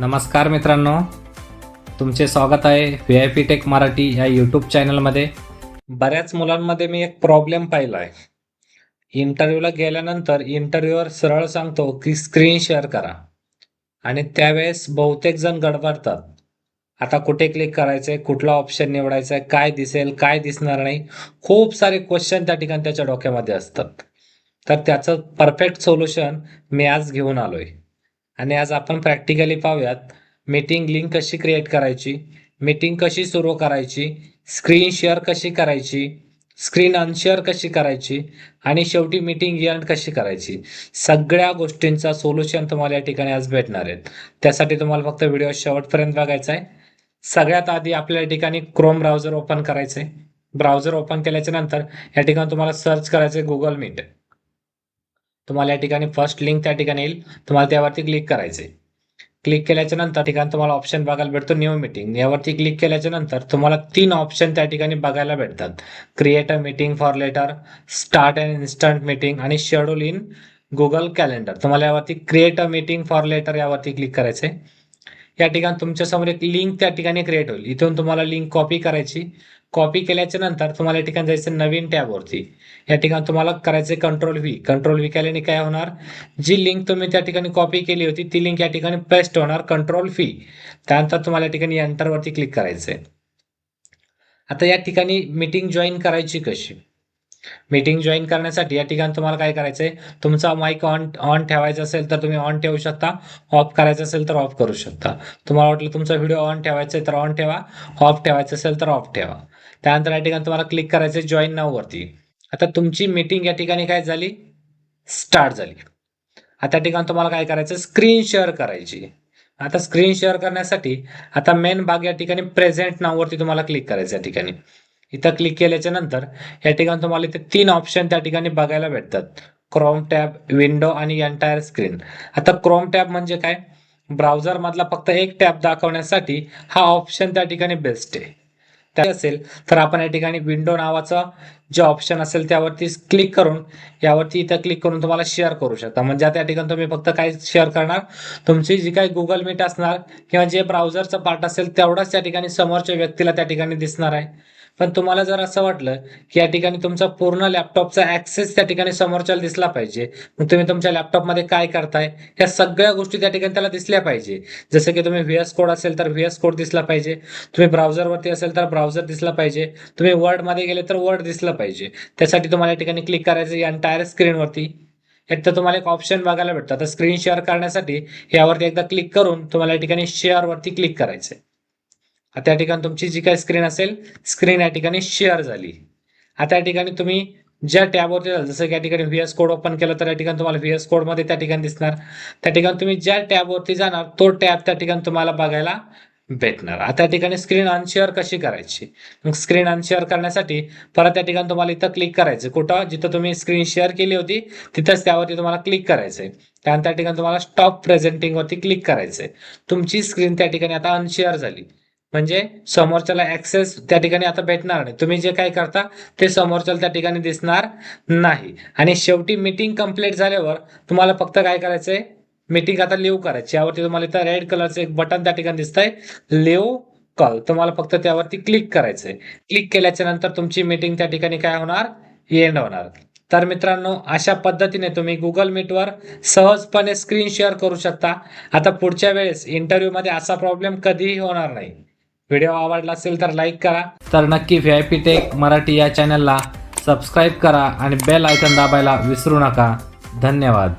नमस्कार मित्रांनो. तुमचे स्वागत आहे V I P tech Marathi या यूट्यूब चॅनलमध्ये बऱ्याच मुलांमध्ये मी एक प्रॉब्लेम पाहिला आहे. इंटरव्ह्यूला गेल्यानंतर इंटरव्ह्यूवर सरळ सांगतो की स्क्रीन शेअर करा. आणि त्यावेळेस बहुतेक जण गडबडतात. आता कुठे क्लिक करायचंय कुठला ऑप्शन निवडायचा आहे काय दिसेल काय दिसणार नाही. खूप सारे क्वेश्चन त्या ठिकाणी त्याच्या डोक्यामध्ये असतात. तर त्याचं परफेक्ट सोल्युशन मी आज घेऊन आलोय. आणि आज आपण प्रॅक्टिकली पाहूयात मीटिंग लिंक कशी क्रिएट करायची मीटिंग कशी सुरू करायची स्क्रीन शेअर कशी करायची स्क्रीन अनशेअर कशी करायची आणि शेवटी मीटिंग एंड कशी करायची. सगळ्या गोष्टींचा सोल्युशन तुम्हाला या ठिकाणी आज भेटणार आहेत. त्यासाठी तुम्हाला फक्त व्हिडिओ शेवटपर्यंत बघायचा आहे. सगळ्यात आधी आपल्या या ठिकाणी क्रोम ब्राउझर ओपन करायचं आहे ब्राउझर ओपन केल्याच्यानंतर या ठिकाणी तुम्हाला सर्च करायचं आहे गुगल मीट तुम्हाला या ठिकाणी फर्स्ट लिंक त्या ठिकाणी येईल. तुम्हाला त्यावरती क्लिक करायचे क्लिक केल्याच्यानंतर ठिकाणी तुम्हाला ऑप्शन बघायला भेटतो न्यू मीटिंग यावरती क्लिक केल्याच्यानंतर तुम्हाला तीन ऑप्शन त्या ठिकाणी बघायला भेटतात. Create a meeting for later start and instant meeting आणि शेड्यूल इन गुगल कॅलेंडर तुम्हाला यावरती create a meeting for later यावरती क्लिक करायचे या ठिकाणी तुमच्यासमोर एक लिंक त्या ठिकाणी क्रिएट होईल. इथून तुम्हाला लिंक कॉपी करायची. कॉपी केल्याच्यानंतर तुम्हाला या ठिकाणी जायचं नवीन टॅबवरती या ठिकाणी तुम्हाला करायचे कंट्रोल व्ही कंट्रोल व्ही केल्याने काय होणार? जी लिंक तुम्ही त्या ठिकाणी कॉपी केली होती ती लिंक या ठिकाणी पेस्ट होणार. कंट्रोल फी त्यानंतर तुम्हाला या ठिकाणी एंटरवरती क्लिक करायचं आहे आता या ठिकाणी मीटिंग जॉईन करायची कशी? मीटिंग जॉईन करण्यासाठी या ठिकाणी तुम्हाला काय करायचं आहे तुमचा माईक ऑन ऑन ठेवायचा असेल तर तुम्ही ऑन ठेवू शकता. ऑफ करायचं असेल तर ऑफ करू शकता. तुम्हाला वाटलं तुमचा व्हिडिओ ऑन ठेवायचा आहे तर ऑन ठेवा. ऑफ ठेवायचं असेल तर ऑफ ठेवा. त्यानंतर या ठिकाणी तुम्हाला क्लिक करायचं आहे जॉईन नाववरती आता तुमची मीटिंग या ठिकाणी काय झाली? स्टार्ट झाली. आता या ठिकाणी तुम्हाला काय करायचं स्क्रीन शेअर करायची. आता स्क्रीन शेअर करण्यासाठी आता मेन भाग या ठिकाणी प्रेझेंट नाववरती तुम्हाला क्लिक करायचं या ठिकाणी. इथं क्लिक केल्याच्यानंतर या ठिकाणी तुम्हाला इथे तीन ऑप्शन त्या ठिकाणी बघायला भेटतात. क्रोम टॅब विंडो आणि एंटायर स्क्रीन आता क्रोम टॅब म्हणजे काय? ब्राउझर मधला फक्त एक टॅब दाखवण्यासाठी हा ऑप्शन त्या ठिकाणी बेस्ट आहे. त्या असेल तर आपण या ठिकाणी विंडो नावाचं जे ऑप्शन असेल त्यावरती क्लिक करून यावरती इथं क्लिक करून तुम्हाला शेअर करू शकता. म्हणजे आता या ठिकाणी तुम्ही फक्त काय शेअर करणार? तुमची जी काही गुगल मीट असणार किंवा जे ब्राउझरचं पार्ट असेल तेवढाच त्या ठिकाणी समोरच्या व्यक्तीला त्या ठिकाणी दिसणार आहे. पण तुम्हाला जर असं वाटलं की या ठिकाणी तुमचा पूर्ण लॅपटॉपचा ऍक्सेस त्या ठिकाणी समोरच्याला दिसला पाहिजे मग तुम्ही तुमच्या लॅपटॉपमध्ये काय करताय? या सगळ्या गोष्टी त्या ठिकाणी त्याला दिसल्या पाहिजे. जसं की तुम्ही व्हीएस कोड असेल तर व्हीएस कोड दिसला पाहिजे. तुम्ही ब्राउझरवरती असेल तर ब्राउझर दिसला पाहिजे. तुम्ही वर्डमध्ये गेले तर वर्ड दिसलं पाहिजे. त्यासाठी तुम्हाला या ठिकाणी क्लिक करायचं या टायर स्क्रीनवरती एक तर तुम्हाला एक ऑप्शन बघायला भेटतं. तर स्क्रीन शेअर करण्यासाठी यावरती एकदा क्लिक करून तुम्हाला या ठिकाणी शेअरवरती क्लिक करायचं त्या आता या ठिकाणी तुमची जी काही स्क्रीन असेल स्क्रीन या ठिकाणी शेअर झाली. आता या ठिकाणी तुम्ही ज्या टॅबवरती जाल जसं की या ठिकाणी व्हीएस कोड ओपन केलं तर या ठिकाणी तुम्हाला व्हीएस कोडमध्ये त्या ठिकाणी दिसणार. त्या ठिकाणी तुम्ही ज्या टॅबवरती जाणार तो टॅब त्या ठिकाणी तुम्हाला बघायला भेटणार. आता या ठिकाणी स्क्रीन अनशेअर कशी करायची? मग स्क्रीन अनशेअर करण्यासाठी परत त्या ठिकाणी तुम्हाला इथं क्लिक करायचं कुठं? जिथं तुम्ही स्क्रीन शेअर केली होती तिथंच त्यावरती तुम्हाला क्लिक करायचंय. त्यानंतर त्या ठिकाणी तुम्हाला स्टॉप प्रेझेंटिंगवरती क्लिक करायचंय. तुमची स्क्रीन त्या ठिकाणी आता अनशेअर झाली. म्हणजे समोरच्याला ऍक्सेस त्या ठिकाणी आता भेटणार नाही. तुम्ही जे काय करता ते समोरच्याला त्या ठिकाणी दिसणार नाही. आणि शेवटी मीटिंग कंप्लीट झाल्यावर तुम्हाला फक्त काय करायचंय? मीटिंग आता लिव्ह करायची. यावरती तुम्हाला इथं रेड कलरचं एक बटन त्या ठिकाणी दिसतंय. लिव्ह कॉल तुम्हाला फक्त त्यावरती क्लिक करायचंय. क्लिक केल्याच्यानंतर तुमची मीटिंग त्या ठिकाणी काय होणार? एंड होणार. तर मित्रांनो अशा पद्धतीने तुम्ही गुगल मीटवर सहजपणे स्क्रीन शेअर करू शकता. आता पुढच्या वेळेस इंटरव्ह्यूमध्ये असा प्रॉब्लेम कधीही होणार नाही. व्हिडिओ आवडला असेल तर लाईक करा. तर नक्की V I P tech Marathi या चॅनलला सबस्क्राईब करा आणि बेल आयकन दाबायला विसरू नका. धन्यवाद.